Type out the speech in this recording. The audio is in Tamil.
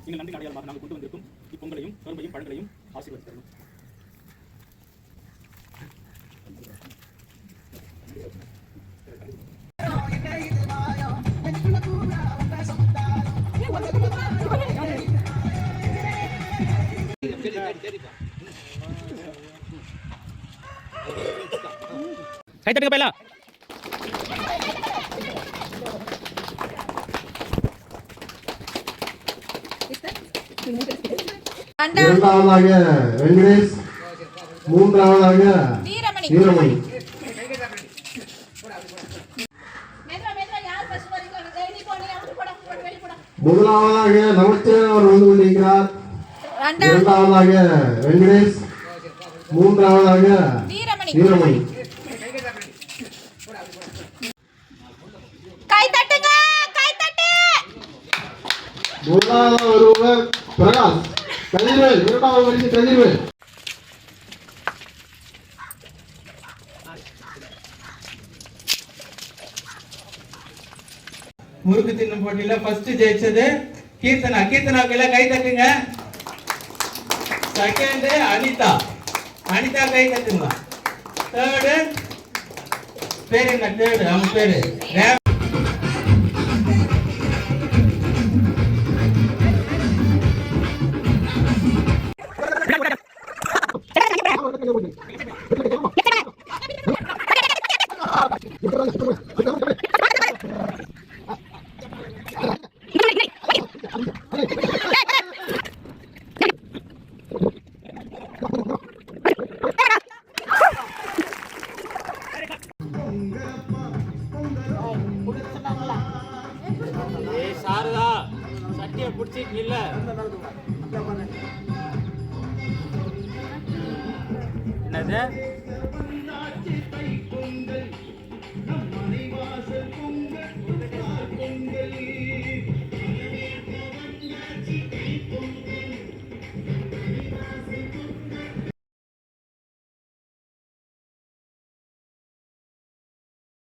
நீங்கள் நன்றி அடையாளமாக நாங்கள் கொண்டு வந்திருக்கும் இப்பொங்கலையும் கரும்பையும் பழங்களையும் ஆசீர்வதித்தரணும் கைத்தட்டுங்க இரண்டாவதாக வெங்கடேஷ் மூன்றாவதாக வீரமணி. முதலாவதாக நமச்சிவாயன் அவர் வந்து கொண்டிருக்கிறார். ரெண்டாவது இரண்டாவதாக வெங்கடேஷ் மூன்றாவதாக வீரமணி. முதலாவது ஒருவர் பிரகாஷ் கதிர்வேல் இரண்டாவது வரிசை கதிர்வேல் முறுக்கு தின்னும் போட்டியில ஃபர்ஸ்ட் ஜெயிச்சது கீர்த்தனா. கீர்த்தனாவுக்கு எல்லாம் கை தட்டுங்க. செகண்ட் அனிதா. அனிதா கை தட்டுங்க. தேர்டு பேர் என்ன? தேர்டு அவங்க பேரு. ஏய் சாரதா சட்டியை பிடிச்சிட்டு இல்ல senede